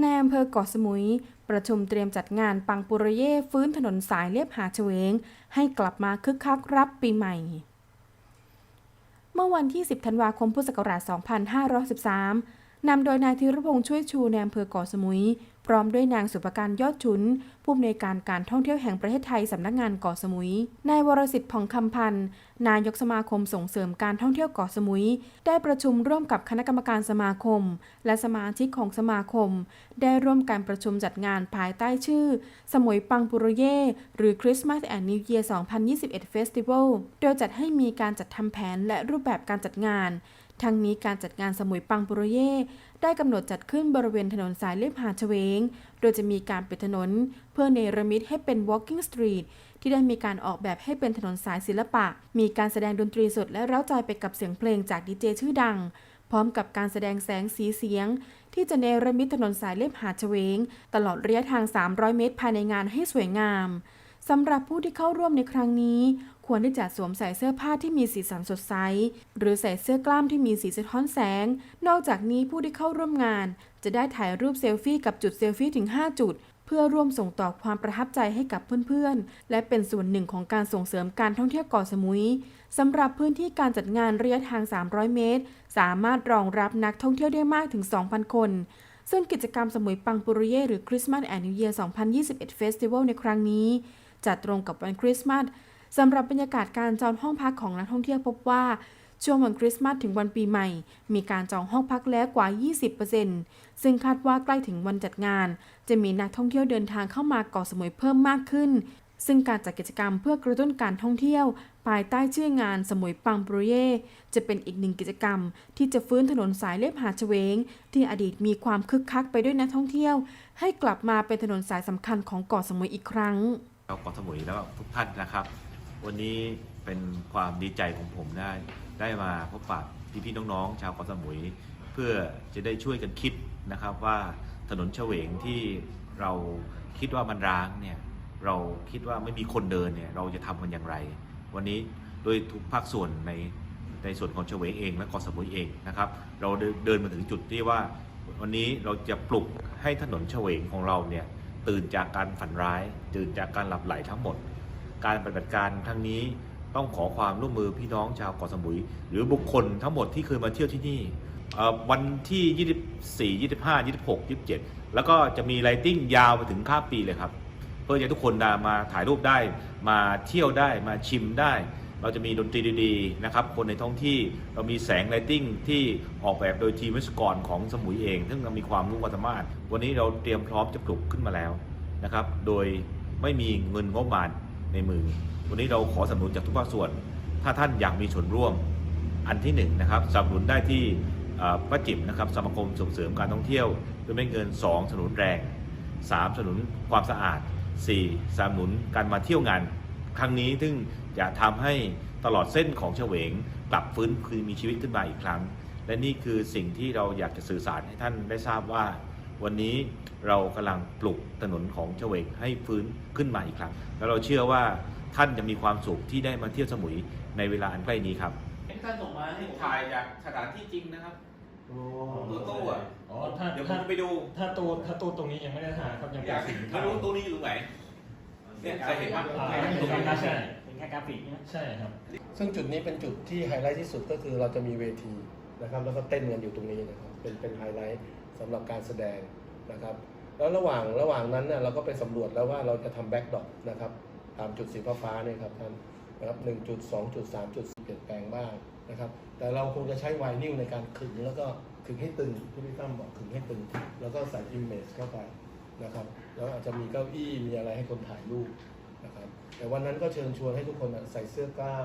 ในอำเภอเกาะสมุย ประชุมเตรียมจัดงานปังปุระเย่ฟื้นถนนสายเลียบหาดเฉวง ให้กลับมาคึกคักรับปีใหม่ เมื่อวันที่ 10 ธันวาคมพุทธศักราช 2513นำโดยนายธีรพงษ์ช่วยชูในอำเภอเกาะสมุย พร้อมด้วยนางสุภการยอดชุน ผู้อำนวยการการท่องเที่ยวแห่งประเทศไทยสำนักงานเกาะสมุย นายวรสิทธิ์ผ่องคำพันธ์ นายกสมาคมส่งเสริมการท่องเที่ยวเกาะสมุย ได้ประชุมร่วมกับคณะกรรมการสมาคม และสมาชิกของสมาคม ได้ร่วมการประชุมจัดงานภายใต้ชื่อ สมุยปังปุโรเย่หรือ Christmas and New Year 2021 Festival โดยจัดให้มีการจัดทำแผนและรูปแบบการจัดงานทั้งนี้การจัดงานสมุยปังปุโรเย่ได้กำหนดจัดขึ้นบริเวณถนนสายเลียบหาดเฉวง โดยจะมีการปิดถนน เพื่อเนรมิตให้เป็น walking street ที่ได้มีการออกแบบให้เป็นถนนสายศิลปะ มีการแสดงดนตรีสดและเร้าใจไปกับเสียงเพลงจากดีเจชื่อดัง พร้อมกับการแสดงแสงสีเสียง ที่จะเนรมิตถนนสายเลียบหาดเฉวง ตลอดระยะทาง 300 เมตร ภายในงานให้สวยงาม สำหรับผู้ที่เข้าร่วมในครั้งนี้ ควรที่จะสวมใส่เสื้อผ้าที่มีสีสันสดใส หรือใส่เสื้อกล้ามที่มีสีสะท้อนแสง นอกจากนี้ผู้ที่เข้าร่วมงาน จะได้ถ่ายรูปเซลฟี่กับจุดเซลฟี่ถึง 5 จุด เพื่อร่วมส่งต่อความประทับใจให้กับเพื่อนๆ และเป็นส่วนหนึ่งของการส่งเสริมการท่องเที่ยวเกาะสมุยสำหรับพื้นที่การจัดงานระยะทาง 300 เมตร สามารถรองรับนักท่องเที่ยวได้มากถึง 2,000 คนซึ่งกิจกรรมสมุยปังปุริเยหรือ Christmas and New Year 2021 Festival ในครั้งนี้ จัดตรงกับวันคริสต์มาสสำหรับบรรยากาศการจองห้องพักของนักท่องเที่ยวพบว่า ช่วงวันคริสต์มาสถึงวันปีใหม่ มีการจองห้องพักแล้วกว่า 20%ซึ่งคาดว่าใกล้ถึงวันจัดงาน จะมีนักท่องเที่ยวเดินทางเข้ามาเกาะสมุยเพิ่มมากขึ้น ซึ่งการจัดกิจกรรมเพื่อกระตุ้นการท่องเที่ยว ภายใต้ชื่องานสมุยปังปรุเย่จะเป็นอีกหนึ่งกิจกรรม ที่จะฟื้นถนนสายเลียบหาดเฉวง ที่อดีตมีความคึกคักไปด้วยนักท่องเที่ยว ให้กลับมาเป็นถนนสายสำคัญของเกาะสมุยอีกครั้ง ชาวเกาะสมุยแล้วก็ทุกท่านนะครับ วันนี้เป็นความดีใจของผมได้ได้มาพบปะพี่ๆน้องๆ ชาวเกาะสมุย เพื่อจะได้ช่วยกันคิดนะครับว่าถนนเฉวงที่เราคิดว่ามันร้างเนี่ยเราคิดว่าไม่มีคนเดินเนี่ยเราจะทำมันอย่างไร วันนี้โดยทุกภาคส่วนในในส่วนของเฉวงเอง และเกาะสมุยเองนะครับเราเดินมาถึงจุดที่ว่าวันนี้เราจะปลุกให้ถนนเฉวงของเราเนี่ย ตื่นจากการฝันร้าย ตื่นจากการหลับไหลทั้งหมด การปฏิบัติการครั้งนี้ต้องขอความร่วมมือพี่น้องชาวเกาะสมุย หรือบุคคลทั้งหมดที่เคยมาเที่ยวที่นี่เอ่อวันที่ 24 25 26 27 แล้วก็จะมีไลติ้งยาวไปถึงข้ามปีเลยครับ เพื่อให้ทุกคนได้มาถ่ายรูปได้มาเที่ยวได้มาชิมได้ เราจะมีดนตรีดีๆนะครับคนในท้องที่เรามีแสงไลติ้งที่ออกแบบโดยทีมวิศวกรของสมุยเอง ซึ่งเรามีความรู้ความสามารถ วันนี้เราเตรียมพร้อมจะปลุกขึ้นมาแล้วนะครับโดยไม่มีเงินงบประมาณในมือ วันนี้เราขอสนับสนุนจากทุกภาคส่วน ถ้าท่านอยากมีส่วนร่วมอันที่หนึ่งนะครับสนับสนุนได้ที่ป้าจิ๋มนะครับสมาคมส่งเสริมการท่องเที่ยวด้วยเม็ดเงิน2สนับสนุนแรง3สนับสนุนความสะอาด4สนับสนุนการมาเที่ยวงาน ครั้งนี้ซึ่ง จะทำให้ตลอดเส้นของเฉวงกลับฟื้นคืนมีชีวิตขึ้นมาอีกครั้ง และนี่คือสิ่งที่เราอยากจะสื่อสารให้ท่านได้ทราบว่า วันนี้เรากำลังปลุกถนนของเฉวงให้ฟื้นขึ้นมาอีกครั้ง แล้วเราเชื่อว่าท่านจะมีความสุขที่ได้มาเที่ยวสมุยในเวลาอันใกล้นี้ครับท่านส่งมาให้ถ่ายจากสถานที่จริงนะครับตัวตู้อะอ๋อถ้าเดี๋ยวผถ้ามไปดู ถ้าตู้ถ้าตู้ตรงนี้ยังไม่ได้ถ่ายครับยังอเป็ยานกสีไม่รู้ตู้นี้อยู่ตรงไหนเนี่ยเคยเห็นปะอ่าตไม่รงใช่นี้ใช่เป็น แค่กราฟิกนะใช่ครับ ซึ่งจุดนี้เป็นจุดที่ไฮไลท์ที่สุดก็คือเราจะมีเวทีนะครับ แล้วก็เต้นกันอยู่ตรงนี้นะครับเป็นเป็นไฮไลท์สำหรับการแสดงนะครับ แล้วระหว่างระหว่างนั้นเนี่ยเราก็ไปสำรวจแล้วว่าเราจะทำแบ็กดอปนะครับตามจุดสีฟ้าๆเนี่ยครับท่านนะครับหนึ่งจุดสองจุดสามจุดเปลี่ยนแปลงบ้างนะครับ แต่เราคงจะใช้ไวนิลในการขึงแล้วก็ขึงให้ตึงที่พี่ตั้มบอกขึงให้ตึง แล้วก็ใส่อิมเมจเข้าไปนะครับ แล้วอาจจะมีเก้าอี้มีอะไรให้คนถ่ายรูป นะครับแต่วันนั้นก็เชิญชวนให้ทุกคนใส่เสื้อกล้า